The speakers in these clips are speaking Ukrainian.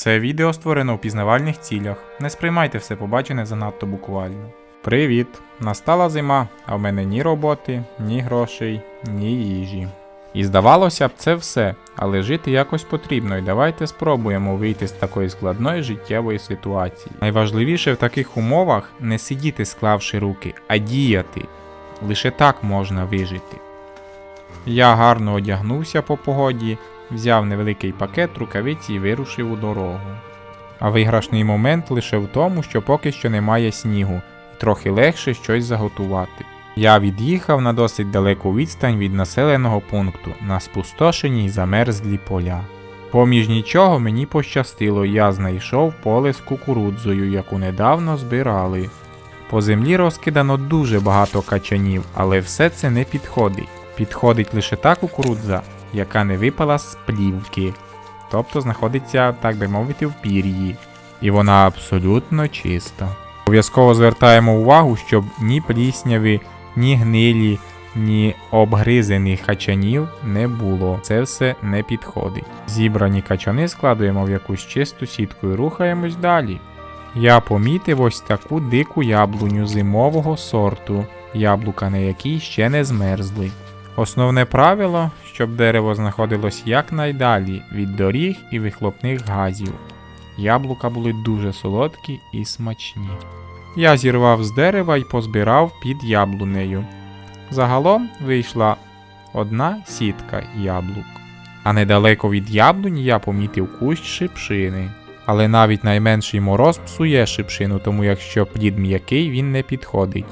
Це відео створено у пізнавальних цілях. Не сприймайте все побачене занадто буквально. Привіт! Настала зима, а в мене ні роботи, ні грошей, ні їжі. І здавалося б, це все, але жити якось потрібно, і давайте спробуємо вийти з такої складної життєвої ситуації. Найважливіше в таких умовах не сидіти склавши руки, а діяти. Лише так можна вижити. Я гарно одягнувся по погоді, взяв невеликий пакет рукавиці і вирушив у дорогу. А виграшний момент лише в тому, що поки що немає снігу, і трохи легше щось заготувати. Я від'їхав на досить далеку відстань від населеного пункту на спустошені й замерзлі поля. Поміж нічого мені пощастило, я знайшов поле з кукурудзою, яку недавно збирали. По землі розкидано дуже багато качанів, але все це не підходить. Підходить лише та кукурудза, яка не випала з плівки, тобто знаходиться, так би мовити, в пір'ї, і вона абсолютно чиста. Обов'язково звертаємо увагу, щоб ні плісняви, ні гнилі, ні обгризаних качанів не було. Це все не підходить. Зібрані качани складуємо в якусь чисту сітку і рухаємось далі. Я помітив ось таку дику яблуню зимового сорту, яблука на якій ще не змерзли. Основне правило, щоб дерево знаходилось якнайдалі від доріг і вихлопних газів. Яблука були дуже солодкі і смачні. Я зірвав з дерева і позбирав під яблунею. Загалом вийшла одна сітка яблук. А недалеко від яблуні я помітив кущ шипшини. Але навіть найменший мороз псує шипшину, тому якщо плід м'який, він не підходить.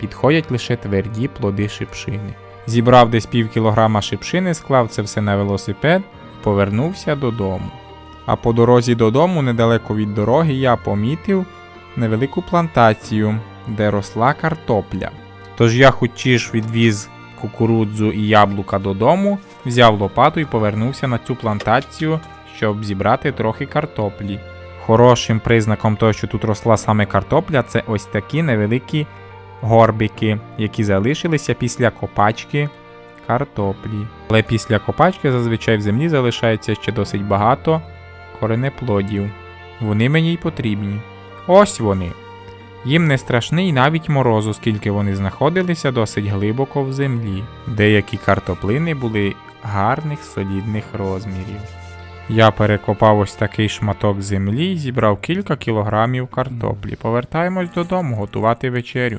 Підходять лише тверді плоди шипшини. Зібрав десь пів кілограма шипшини, склав це все на велосипед і повернувся додому. А по дорозі додому, недалеко від дороги, я помітив невелику плантацію, де росла картопля. Тож я хочеш відвіз кукурудзу і яблука додому, взяв лопату і повернувся на цю плантацію, щоб зібрати трохи картоплі. Хорошим признаком того, що тут росла саме картопля, це ось такі невеликі горбики, які залишилися після копачки картоплі. Але після копачки зазвичай в землі залишається ще досить багато коренеплодів. Вони мені й потрібні. Ось вони. Їм не страшний навіть мороз, оскільки вони знаходилися досить глибоко в землі. Деякі картоплини були гарних солідних розмірів. Я перекопав ось такий шматок землі і зібрав кілька кілограмів картоплі. Повертаємось додому готувати вечерю.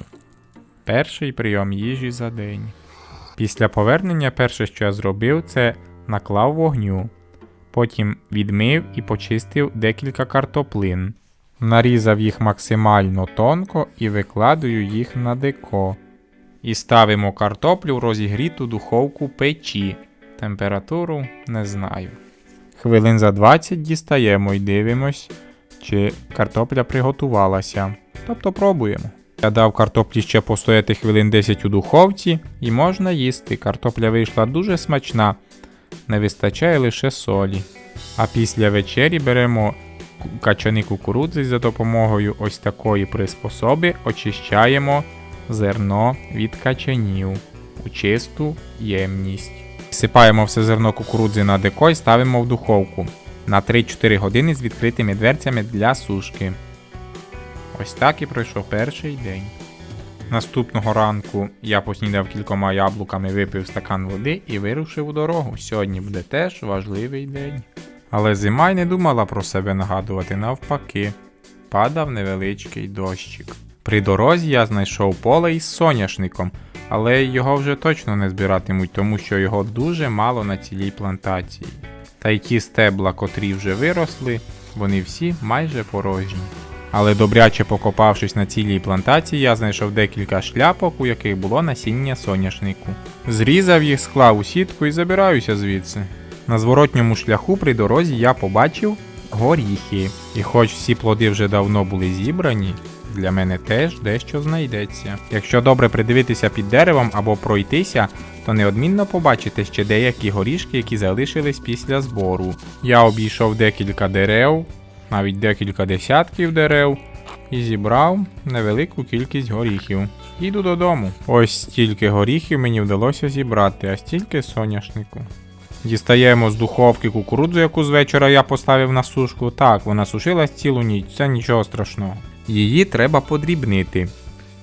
Перший прийом їжі за день. Після повернення перше, що я зробив, це наклав вогню. Потім відмив і почистив декілька картоплин. Нарізав їх максимально тонко і викладаю їх на деко. І ставимо картоплю в розігріту духовку печі. Температуру не знаю. Хвилин за 20 дістаємо і дивимось, чи картопля приготувалася. Тобто пробуємо. Я дав картоплі ще постояти хвилин 10 у духовці і можна їсти. Картопля вийшла дуже смачна, не вистачає лише солі. А після вечері беремо качани кукурудзи за допомогою ось такої приспособи очищаємо зерно від качанів у чисту ємність. Сипаємо все зерно кукурудзи на деко і ставимо в духовку на 3-4 години з відкритими дверцями для сушки. Ось так і пройшов перший день. Наступного ранку я поснідав кількома яблуками, випив стакан води і вирушив у дорогу. Сьогодні буде теж важливий день. Але зима й не думала про себе нагадувати навпаки. Падав невеличкий дощик. При дорозі я знайшов поле із соняшником, але його вже точно не збиратимуть, тому що його дуже мало на цілій плантації. Та й ті стебла, котрі вже виросли, вони всі майже порожні. Але добряче покопавшись на цілій плантації, я знайшов декілька шляпок, у яких було насіння соняшнику. Зрізав їх, склав у сітку і забираюся звідси. На зворотньому шляху при дорозі я побачив горіхи. І хоч всі плоди вже давно були зібрані, для мене теж дещо знайдеться. Якщо добре придивитися під деревом або пройтися, то неодмінно побачите ще деякі горішки, які залишились після збору. Я обійшов декілька дерев, навіть декілька десятків дерев, і зібрав невелику кількість горіхів. Їду додому. Ось стільки горіхів мені вдалося зібрати, а стільки соняшнику. Дістаємо з духовки кукурудзу, яку з вечора я поставив на сушку. Так, вона сушилась цілу ніч, це нічого страшного. Її треба подрібнити.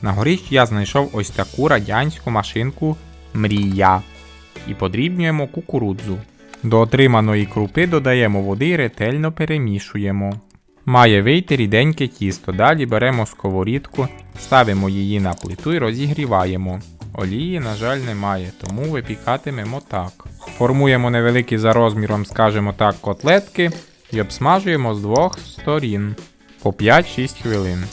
На горіч я знайшов ось таку радянську машинку Мрія. І подрібнюємо кукурудзу. До отриманої крупи додаємо води і ретельно перемішуємо. Має вийти ріденьке тісто. Далі беремо сковорідку, ставимо її на плиту і розігріваємо. Олії, на жаль, немає, тому випікатимемо так. Формуємо невеликі за розміром, скажімо так, котлетки і обсмажуємо з двох сторін по 5-6 хвилин.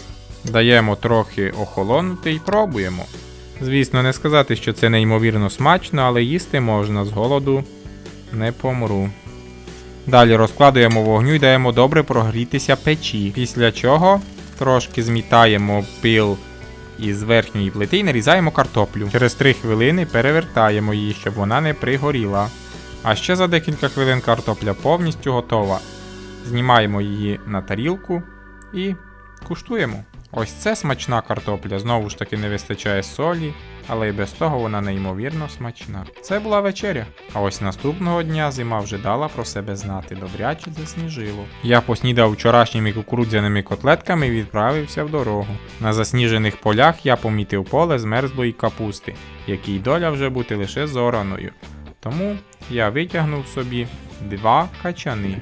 Даємо трохи охолонути і пробуємо. Звісно, не сказати, що це неймовірно смачно, але їсти можна з голоду не помру. Далі розкладуємо вогню і даємо добре прогрітися печі. Після чого трошки змітаємо пил із верхньої плити і нарізаємо картоплю. Через 3 хвилини перевертаємо її, щоб вона не пригоріла. А ще за декілька хвилин картопля повністю готова. Знімаємо її на тарілку і куштуємо. Ось це смачна картопля, знову ж таки не вистачає солі, але й без того вона неймовірно смачна. Це була вечеря. А ось наступного дня зима вже дала про себе знати, добряче засніжило. Я поснідав вчорашніми кукурудзяними котлетками і відправився в дорогу. На засніжених полях я помітив поле з мерзлої капусти, якій доля вже бути лише зораною. Тому я витягнув собі два качани.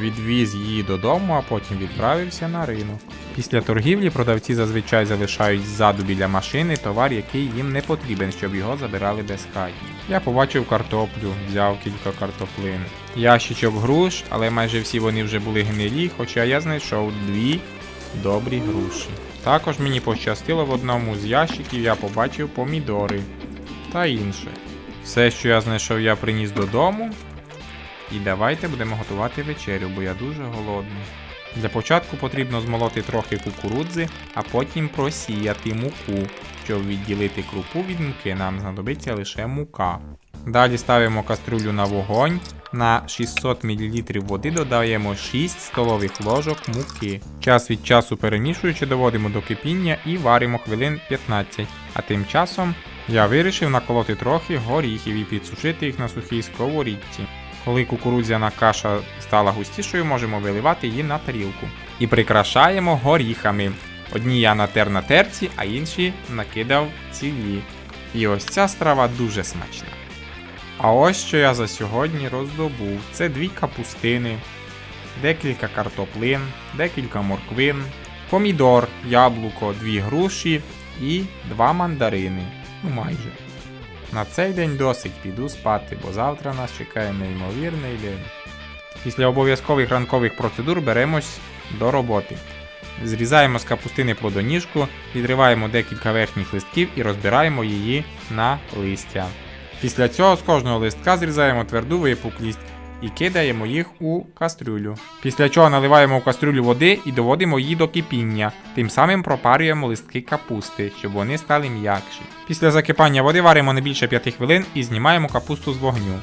Відвіз її додому, а потім відправився на ринок. Після торгівлі продавці зазвичай залишають ззаду біля машини товар, який їм не потрібен, щоб його забирали безхатні. Я побачив картоплю, взяв кілька картоплин. Ящичок груш, але майже всі вони вже були гнилі, хоча я знайшов дві добрі груші. Також мені пощастило в одному з ящиків я побачив помідори та інше. Все, що я знайшов, я приніс додому. І давайте будемо готувати вечерю, бо я дуже голодний. Для початку потрібно змолоти трохи кукурудзи, а потім просіяти муку. Щоб відділити крупу від муки, нам знадобиться лише мука. Далі ставимо каструлю на вогонь. На 600 мл води додаємо 6 столових ложок муки. Час від часу перемішуючи, доводимо до кипіння і варимо хвилин 15. А тим часом я вирішив наколоти трохи горіхів і підсушити їх на сухій сковорідці. Коли кукурудзяна каша стала густішою, можемо виливати її на тарілку. І прикрашаємо горіхами. Одні я натер на терці, а інші накидав цілі. І ось ця страва дуже смачна. А ось що я за сьогодні роздобув: це дві капустини, декілька картоплин, декілька морквин, помідор, яблуко, дві груші і два мандарини. Ну майже. На цей день досить піду спати, бо завтра нас чекає неймовірний день. Після обов'язкових ранкових процедур беремось до роботи. Зрізаємо з капустини плодоніжку, відриваємо декілька верхніх листків і розбираємо її на листя. Після цього з кожного листка зрізаємо тверду випуклість і кидаємо їх у кастрюлю. Після чого наливаємо в кастрюлю води і доводимо її до кипіння, тим самим пропарюємо листки капусти, щоб вони стали м'якші. Після закипання води варимо не більше 5 хвилин і знімаємо капусту з вогню.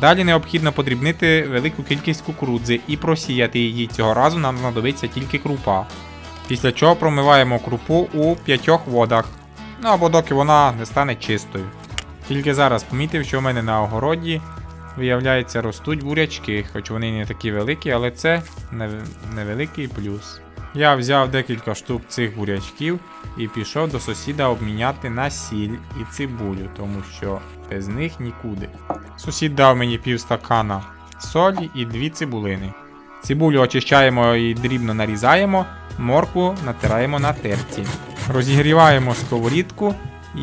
Далі необхідно подрібнити велику кількість кукурудзи і просіяти її. Цього разу нам знадобиться тільки крупа. Після чого промиваємо крупу у п'ятьох водах. Ну або доки вона не стане чистою. Тільки зараз помітив, що в мене на огороді, виявляється, ростуть бурячки, хоч вони не такі великі, але це невеликий плюс. Я взяв декілька штук цих бурячків і пішов до сусіда обміняти на сіль і цибулю, тому що без них нікуди. Сусід дав мені пів стакана солі і дві цибулини. Цибулю очищаємо і дрібно нарізаємо, моркву натираємо на терці. Розігріваємо сковорідку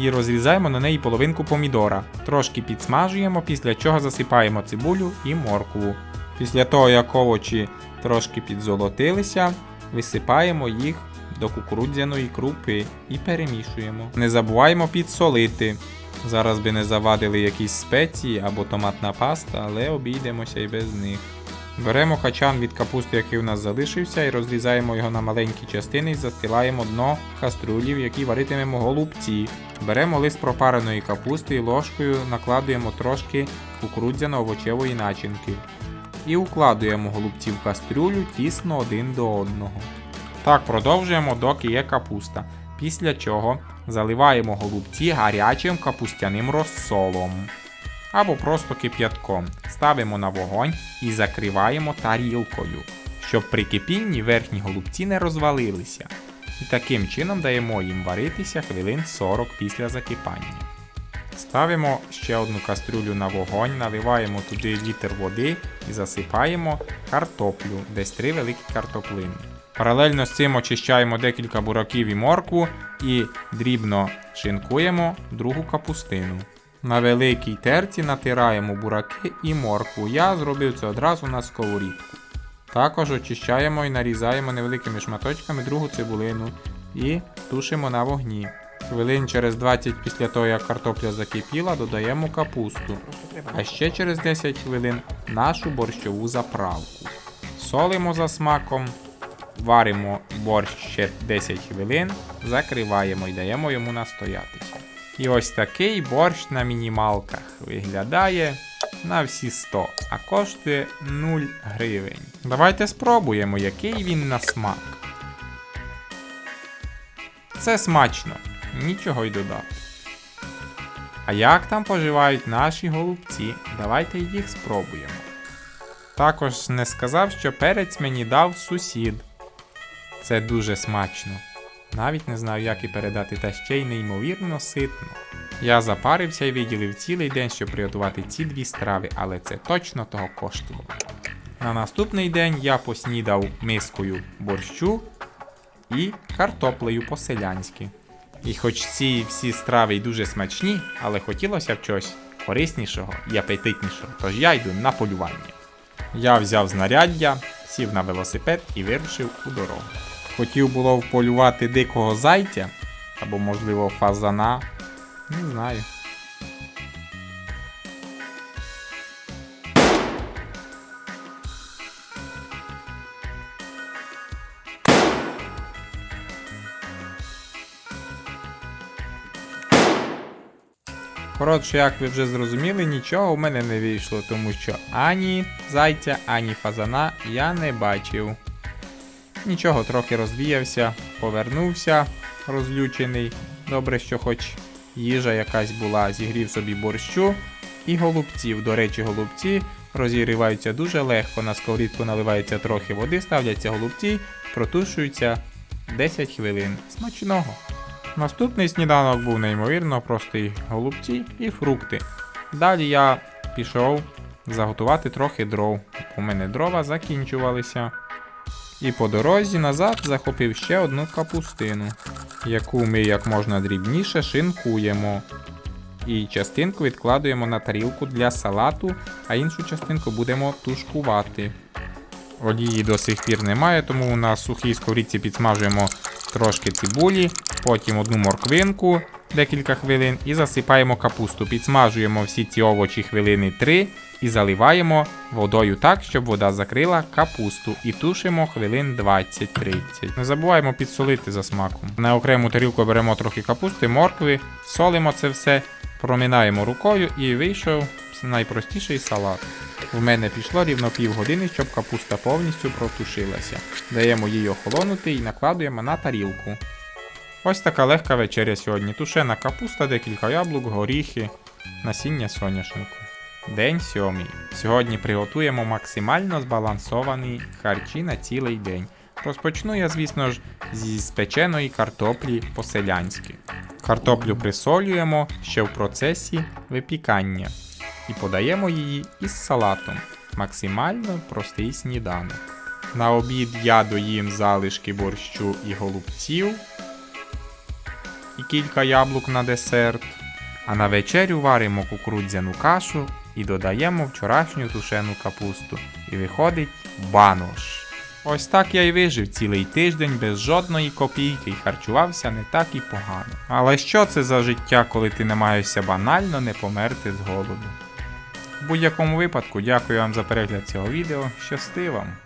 і розрізаємо на неї половинку помідора. Трошки підсмажуємо, після чого засипаємо цибулю і моркву. Після того, як овочі трошки підзолотилися, висипаємо їх до кукурудзяної крупи і перемішуємо. Не забуваємо підсолити. Зараз би не завадили якісь спеції або томатна паста, але обійдемося і без них. Беремо качан від капусти, який у нас залишився, і розрізаємо його на маленькі частини і застилаємо дно каструлі, в якій варитимемо голубці. Беремо лист пропареної капусти і ложкою накладуємо трошки кукурудзяно-овочевої начинки. І укладуємо голубці в кастрюлю тісно один до одного. Так продовжуємо, доки є капуста. Після чого заливаємо голубці гарячим капустяним розсолом. Або просто кип'ятком. Ставимо на вогонь і закриваємо тарілкою, щоб при кипінні верхні голубці не розвалилися. І таким чином даємо їм варитися хвилин 40 після закипання. Ставимо ще одну кастрюлю на вогонь, наливаємо туди літр води і засипаємо картоплю, десь 3 великі картоплини. Паралельно з цим очищаємо декілька бураків і моркву і дрібно шинкуємо другу капустину. На великій терці натираємо бураки і моркву. Я зробив це одразу на сковорідку. Також очищаємо і нарізаємо невеликими шматочками другу цибулину і тушимо на вогні. Хвилин через 20 після того, як картопля закипіла, додаємо капусту. А ще через 10 хвилин нашу борщову заправку. Солимо за смаком, варимо борщ ще 10 хвилин, закриваємо і даємо йому настоятися. І ось такий борщ на мінімалках виглядає на всі 100, а коштує 0 гривень. Давайте спробуємо, який він на смак. Це смачно, нічого й додати. А як там поживають наші голубці? Давайте їх спробуємо. Також не сказав, що перець мені дав сусід. Це дуже смачно. Навіть не знаю, як і передати, та ще й неймовірно ситно. Я запарився і виділив цілий день, щоб приготувати ці дві страви, але це точно того коштувало. На наступний день я поснідав мискою борщу і картоплею по-селянськи. І хоч ці всі страви й дуже смачні, але хотілося б чогось кориснішого і апетитнішого, тож я йду на полювання. Я взяв знаряддя, сів на велосипед і вирушив у дорогу. Хотів було вполювати дикого зайця або, можливо, фазана. Не знаю. Коротше, як ви вже зрозуміли, нічого в мене не вийшло, тому що ані зайця, ані фазана я не бачив. Нічого, трохи розвіявся, повернувся розлючений. Добре, що хоч їжа якась була, зігрів собі борщу і голубців. До речі, голубці розігріваються дуже легко. На сковорідку наливається трохи води, ставляться голубці, протушуються 10 хвилин. Смачного! Наступний сніданок був неймовірно простий голубці і фрукти. Далі я пішов заготувати трохи дров. У мене дрова закінчувалися. І по дорозі назад захопив ще одну капустину, яку ми як можна дрібніше шинкуємо. І частинку відкладуємо на тарілку для салату, а іншу частинку будемо тушкувати. Олії до сих пір немає, тому на сухій сковорідці підсмажуємо трошки цибулі, потім одну морквинку декілька хвилин і засипаємо капусту. Підсмажуємо всі ці овочі хвилини 3 і заливаємо водою так, щоб вода закрила капусту. І тушимо хвилин 20-30. Не забуваємо підсолити за смаком. На окрему тарілку беремо трохи капусти, моркви, солимо це все, проминаємо рукою і вийшов найпростіший салат. В мене пішло рівно півгодини, щоб капуста повністю протушилася. Даємо їй охолонути і накладуємо на тарілку. Ось така легка вечеря сьогодні. Тушена капуста, декілька яблук, горіхи, насіння соняшнику. День сьомий. Сьогодні приготуємо максимально збалансовані харчі на цілий день. Розпочну я, звісно ж, зі спеченої картоплі по-селянськи. Картоплю присолюємо ще в процесі випікання і подаємо її із салатом. Максимально простий сніданок. На обід я доїм залишки борщу і голубців і кілька яблук на десерт. А на вечерю варимо кукурудзяну кашу і додаємо вчорашню тушену капусту. І виходить банош. Ось так я й вижив цілий тиждень без жодної копійки і харчувався не так і погано. Але що це за життя, коли ти намагаєшся банально не померти з голоду? В будь-якому випадку, дякую вам за перегляд цього відео. Щасти вам!